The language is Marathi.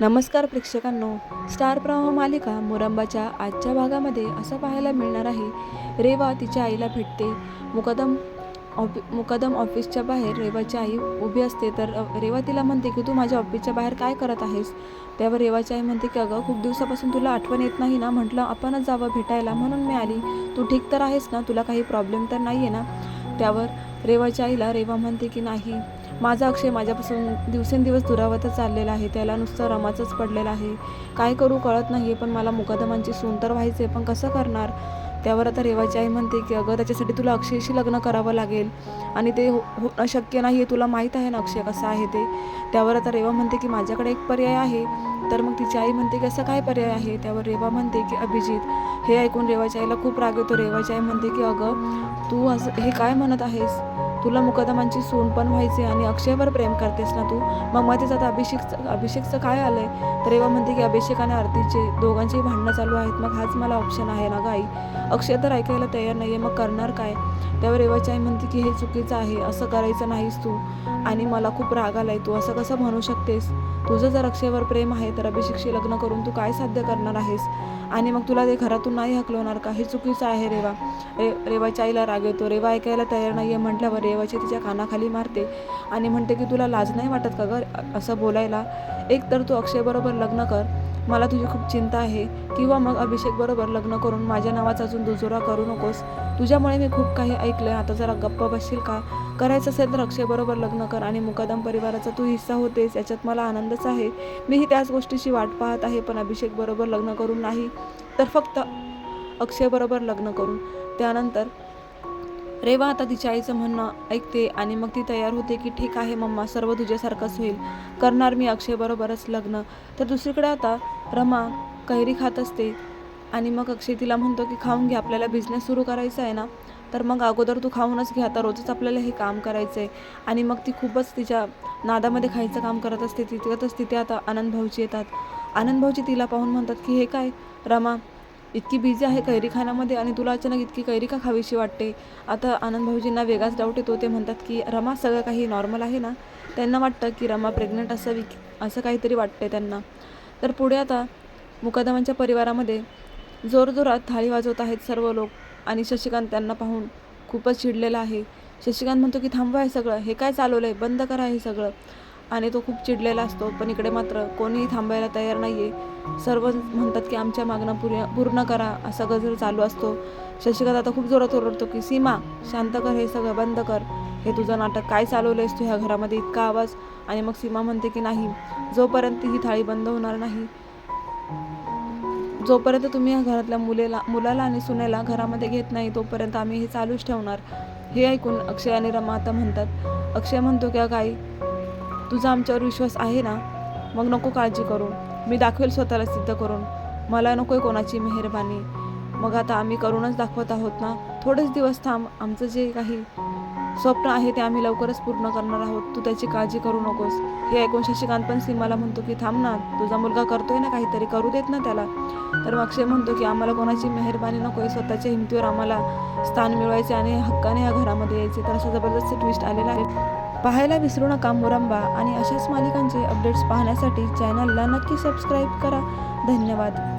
नमस्कार प्रेक्षकांनो. स्टार प्रवाह मालिका मुरंबाच्या आजच्या भागामध्ये असं पाहायला मिळणार आहे. रेवा तिच्या आईला भेटते. मुकदम ऑफि मुकदम ऑफिसच्या बाहेर रेवाची आई उभी असते. तर रेवा तिला म्हणते की तू माझ्या ऑफिसच्या बाहेर काय करत आहेस? त्यावर रेवाची आई म्हणते की अगं खूप दिवसापासून तुला आठवण येत नाही ना? म्हटलं आपणच जावं भेटायला. म्हणून मी आली. तू ठीक तर आहेस ना? तुला काही प्रॉब्लेम तर नाही आहे ना? त्यावर रेवाच्या आईला रेवा म्हणते की नाही. माझा अक्षय माझ्यापासून दिवसेंदिवस दुरावतच चाललेला आहे. त्याला नुसतं रमाचंच पडलेलं आहे. काय करू कळत नाही आहे पण मला मुकादमांची सून तर व्हायचे पण कसं करणार? त्यावर आता रेवाची आई म्हणते की अगं त्याच्यासाठी तुला अक्षयशी लग्न करावं लागेल. आणि ते हो होणं शक्य नाही आहे तुला माहीत आहे ना अक्षय कसं आहे ते? त्यावर आता रेवा म्हणते की माझ्याकडे एक पर्याय आहे. तर मग तिची आई म्हणते की असं काय पर्याय आहे? त्यावर रेवा म्हणते की अभिजित. हे ऐकून रेवाच्या आईला खूप राग येतो. रेवाची आई म्हणते की अगं तू असं हे काय म्हणत आहेस? तुला मुकदमांची सून पण व्हायची आणि अक्षयवर प्रेम करतेस ना तू? मग मध्येच आता अभिषेकचं अभिषेकचं काय आलं आहे तर रेवा म्हणते की अभिषेक आणि आरतीचे दोघांचेही भांडणं चालू आहेत. मग हाच मला ऑप्शन आहे ना गाई? अक्षय तर ऐकायला तयार नाही आहे मग करणार काय? त्यावर रेवाची आई म्हणते की हे चुकीचं आहे. असं करायचं नाहीस तू. आणि मला खूप राग आलाय. तू असं कसं म्हणू शकतेस? तुझं जर अक्षयवर प्रेम आहे तर अभिषेकशी लग्न करून तू काय साध्य करणार आहेस? आणि मग तुला ते घरातून नाही हकलवणार का? हे चुकीचं आहे रेवा. रे रेवाच्या आईला राग येतो. रेवा ऐकायला तयार नाही आहे म्हटल्यावर रेवाची तिच्या कानाखाली मारते आणि म्हणते की तुला लाज नाही वाटत का गं? असं बोलायला. एक तर तू अक्षयबरोबर लग्न कर. मला तुझी खूप चिंता आहे. किंवा मग अभिषेकबरोबर लग्न करून माझ्या नावाचा अजून दुजोरा करू नकोस. तुझ्यामुळे मी खूप काही ऐकलं आहे आता जरा गप्प बसशील का? करायचं असेल तर अक्षयबरोबर लग्न कर आणि मुकादम परिवाराचा तू हिस्सा होतेस. याच्यात मला आनंदच आहे. मीही त्याच गोष्टीची वाट पाहत आहे पण अभिषेकबरोबर लग्न करून नाही तर फक्त अक्षयबरोबर लग्न करून. त्यानंतर रेवा आता तिच्या आईचं म्हणणं ऐकते आणि मग ती तयार होते की ठीक आहे मम्मा सर्व तुझ्यासारखंच होईल. करणार मी अक्षयबरोबरच लग्न. तर दुसरीकडे आता रमा कैरी खात असते आणि मग अक्षय तिला म्हणतो की खाऊन घे आपल्याला बिझनेस सुरू करायचा आहे ना? तर मग अगोदर तू खाऊनच घे. आता रोजच आपल्याला हे काम करायचं आहे. आणि मग ती खूपच तिच्या नादामध्ये खायचं काम करत असते तितकंच तिथे आता आनंद भाऊजी येतात. आनंद भाऊजी तिला पाहून म्हणतात की हे काय? रमा इतकी बिझी आहे कैरी खाण्यामध्ये आणि तुला अचानक इतकी कैरी का खावीशी वाटते? आता आनंद भाऊजींना वेगळाच डाऊट येतो. ते म्हणतात की रमा सगळं काही नॉर्मल आहे ना? त्यांना वाटतं की रमा प्रेग्नंट असावी असं काहीतरी वाटते त्यांना. तर पुढे आता मुकादमांच्या परिवारामध्ये जोरजोरात थाळी वाजवत आहेत सर्व लोक आणि शशिकांत त्यांना पाहून खूपच चिडलेला आहे. शशिकांत म्हणतो की थांबवा हे सगळं. हे काय चालवलं आहे बंद करा हे सगळं. आणि तो खूप चिडलेला असतो पण इकडे मात्र कोणीही थांबायला तयार नाही आहे सर्व म्हणतात की आमच्या मागण्या पूर्ण पूर्ण करा असा गजर चालू असतो. शशिकांत आता खूप जोरात ओरडतो की सीमा शांत कर हे सगळं बंद कर. हे तुझं नाटक काय चालवलं आहेस तू ह्या घरामध्ये इतका आवाज? आणि मग सीमा म्हणते की नाही जोपर्यंत ही थाळी बंद होणार नाही जोपर्यंत तुम्ही या घरातल्या मुलेला मुलाला आणि सुनेला घरामध्ये घेत नाही तोपर्यंत आम्ही हे चालूच ठेवणार. हे ऐकून अक्षय आणि रमा आता म्हणतात. अक्षय म्हणतो की काही आई तुझा आमच्यावर विश्वास आहे ना? मग नको काळजी करू. मी दाखवेल स्वतःला सिद्ध करून. मला नको आहे कोणाची मेहरबानी. मग आता आम्ही करूनच दाखवत आहोत ना? थोडेच दिवस थांब. आमचं जे काही स्वप्न आहे ते आम्ही लवकरच पूर्ण करणार आहोत. तू त्याची काळजी करू नकोस. हे ऐकून शशिकांत पण सीमाला म्हणतो की थांब ना. तुझा मुलगा करतोय ना काहीतरी? करू देत ना त्याला. तर मग अक्षय म्हणतो की आम्हाला कोणाची मेहरबानी नको आहे स्वतःच्या हिमतीवर आम्हाला स्थान मिळवायचे आणि हक्काने या घरामध्ये यायचे. तर असं जबरदस्त ट्विस्ट आलेला आहे. पाहायला विसरू नका मुरंबा आणि अशाच मालिकांचे अपडेट्स पाहण्यासाठी चॅनलला नक्की सबस्क्राईब करा. धन्यवाद.